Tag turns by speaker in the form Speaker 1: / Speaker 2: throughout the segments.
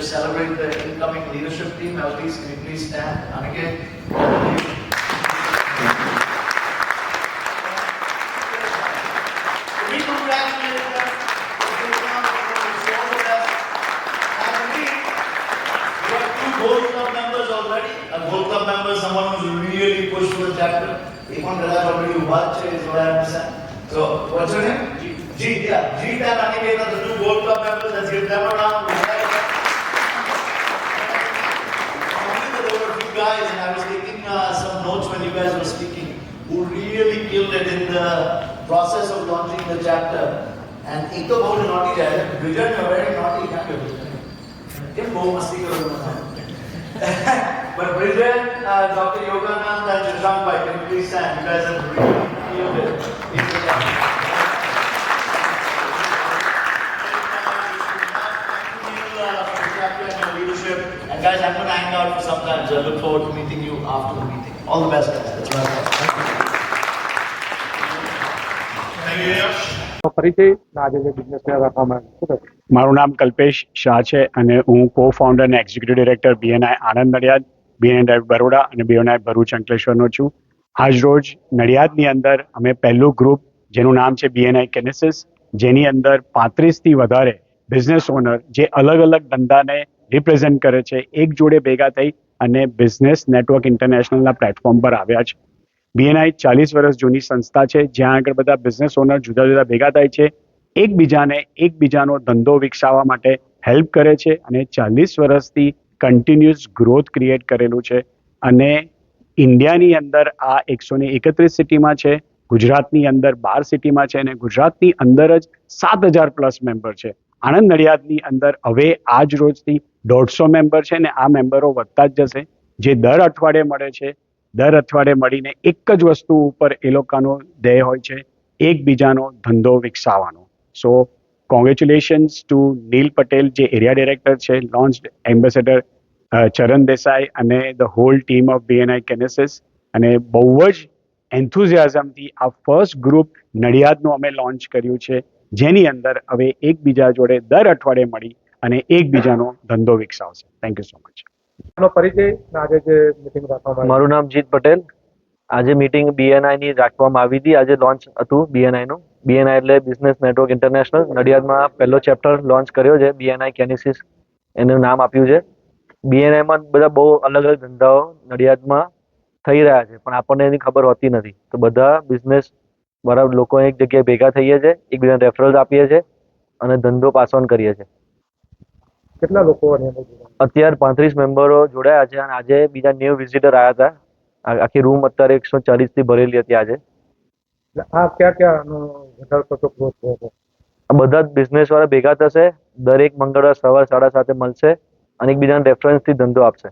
Speaker 1: to celebrate the incoming leadership team. Please, can you please stand? Aniket. We congratulate them. And we, have two Gold Club members already. A Gold Club member, someone who's really pushed the chapter. I. So, what's your name? Jeet, yeah. Jeet and Aniket are the two Gold Club members. Let's give them a round. There were a few guys, and I was taking uh, some notes when you guys were speaking, who really killed it in the process of launching the chapter. And एक तो बहुत naughty है, Vijan you're very naughty, क्या करो? क्या बहुत मस्ती करो तुम? But Bridget, uh, Dr. Yoganand and Jitram Bhai, can you please stand? You guys have really killed it. Please sit And guys, I'm gonna hang out for some time, so I look forward to meeting you after the meeting. All the best, guys. That's Thank you.
Speaker 2: પરિચય ના આજે જે business રાખવામાં આવ્યો
Speaker 3: મારું નામ કલ્પેશ શાહ છે અને હું કો ફાઉન્ડર અને executive director BNI Anand Nadiad BNI Baroda અને બીએનઆઈ ભરૂચ અંકલેશ્વરનો છું આજ રોજ નડિયાદની અંદર અમે પહેલું ગ્રુપ જેનું નામ છે બીએનઆઈ કેનેસિસ જેની અંદર પાંત્રીસથી વધારે બિઝનેસ ઓનર જે અલગ અલગ ધંધાને રિપ્રેઝેન્ટ કરે છે, એક જોડે ભેગા થઈ અને બિઝનેસ નેટવર્ક ઇન્ટરનેશનલના પ્લેટફોર્મ પર આવ્યા છે. બીએનઆઈ ચાલીસ વર્ષ જૂની સંસ્થા છે, જ્યાં આગળ બધા બિઝનેસ ઓનર જુદા જુદા ભેગા થાય છે. એકબીજાને એકબીજાનો ધંધો વિકસાવવા માટે હેલ્પ કરે છે અને ચાલીસ વર્ષથી કન્ટિન્યુઅસ ગ્રોથ ક્રિએટ કરેલું છે. અને ઇન્ડિયાની અંદર આ એકસો ને એકત્રીસ સિટીમાં છે, ગુજરાતની અંદર બાર સિટીમાં છે અને ગુજરાતની અંદર જ સાત હજાર પ્લસ મેમ્બર છે. આણંદ નડિયાદની અંદર હવે આજ રોજથી દોઢસો મેમ્બર છે ને આ મેમ્બરો વધતા જ જશે. જે દર અઠવાડિયે મળે છે, દર અઠવાડિયે મળીને એક જ વસ્તુ ઉપર એ લોકોનો ધ્યેય હોય છે, એકબીજાનો ધંધો વિકસાવવાનો. So congratulations to Neel Patel, જે એરિયા ડિરેક્ટર છે લોન્ચ એમ્બેસેડર ચરણ દેસાઈ અને the whole team of BNI Kinesis અને બહુ જ એન્થુઝિયાઝમથી આ ફર્સ્ટ ગ્રુપ નડિયાદનું અમે લોન્ચ કર્યું છે. જેની અંદર હવે એકબીજા જોડે દર અઠવાડિયે મળી અને એકબીજાનો ધંધો વિકસાવશે. થેન્ક યુ સો મચ
Speaker 2: આપનો પરિચય આજે જે મીટિંગ રાખવામાં
Speaker 4: મારું નામ જીત પટેલ. આજે મીટિંગ બીએનઆઈ ની રાખવામાં આવી હતી. આજે લોન્ચ હતું બીએનઆઈ નું. બીએનઆઈ એટલે બિઝનેસ નેટવર્ક ઇન્ટરનેશનલ નડિયાદમાં પહેલો ચેપ્ટર લોન્ચ કર્યો છે. બીએનઆઈ કેનેસિસ એનું નામ આપ્યું છે. બીએનઆઈમાં બધા બહુ અલગ અલગ ધંધાઓ નડિયાદમાં થઈ રહ્યા છે. પણ આપણને એની ખબર હોતી નથી. તો બધા બિઝનેસ બરાબર લોકો એક જગ્યાએ ભેગા થઈએ છીએ એકબીજાને રેફરન્સ આપીએ છીએ અને ધંધો પાસ ઓન કરીએ છીએ
Speaker 2: કેટલા લોકો?
Speaker 4: અત્યારે પાંત્રીસ મેમ્બરો જોડાયા છે અને આજે બીજા નેવ વિઝિટર આવ્યા હતા આખી રૂમ અત્યારે એકસો ચાલીસથી ભરેલી હતી આજે
Speaker 2: આ ક્યાં ક્યાં વધારે થતો growth થયો છે?
Speaker 4: આ બધા જ બિઝનેસ વાળા ભેગા થશે દરેક મંગળવાર સવાર સાડા સાતે મળશે અને એકબીજાને રેફરન્સથી ધંધો આપશે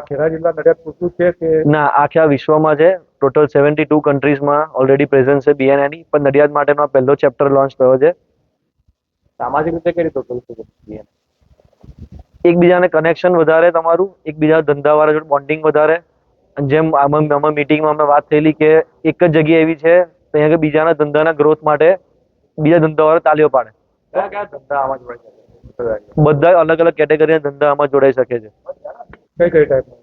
Speaker 2: ખેડા જિલ્લા નડિયાદ પૂરતું છે કે?
Speaker 4: ના આખા વિશ્વમાં છે. ટોટલ સેવન્ટી ટુ કન્ટ્રીઝમાં ઓલરેડી પ્રેઝન્ટ છે બીએનઆઈની પણ નડિયાદ માટેનો પહેલો ચેપ્ટર લોન્ચ થયો છે.
Speaker 2: સામાજિક રીતે કઈ રીતે થયું છે
Speaker 4: એકબીજાને કનેક્શન વધારે તમારું એકબીજા ધંધાવાળા જોડે બોન્ડિંગ વધારે. જેમ આમાં આમાં મિટિંગમાં અમે વાત થયેલી કે એક જ જગ્યા એવી છે ત્યાં કે બીજાના ધંધાના ગ્રોથ માટે બીજા ધંધાવાળા તાલીઓ પાડે.
Speaker 2: કયા કયા ધંધા આમાં જોડાઈ શકે?
Speaker 4: બધા અલગ અલગ કેટેગરીના ધંધા આમાં જોડાઈ શકે છે.
Speaker 2: કઈ કઈ ટાઈપના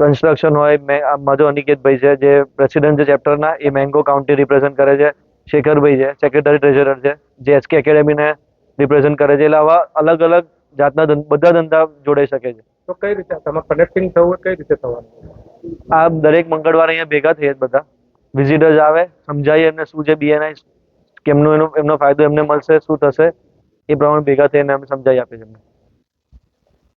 Speaker 4: કન્સ્ટ્રક્શન હોય મેં આ માધવ અનિકેતભાઈ છે જે પ્રેસિડેન્ટ છે ચેપ્ટરના એ મેંગો કાઉન્ટી રિપ્રેઝન્ટ કરે છે. શેખરભાઈ છે સેક્રેટરી ટ્રેઝરર છે જે એસકે એકેડેમીને રિપ્રેઝન્ટ કરે છે. એટલે આવા અલગ અલગ જાતના બધા ધંધા જોડાઈ શકે છે.
Speaker 2: તો કઈ રીતે? તમારે કનેક્ટિંગ થવું કઈ રીતે થવાનું?
Speaker 4: આ દરેક મંગળવારે અહીંયા ભેગા થઈએ જ બધા. વિઝિટર્સ આવે સમજાવીએ એમને શું છે બીએનઆઈ કેમનો એનો એમનો ફાયદો એમને મળશે શું થશે એ પ્રમાણે ભેગા થઈને અમે સમજાવી આપીએ છીએ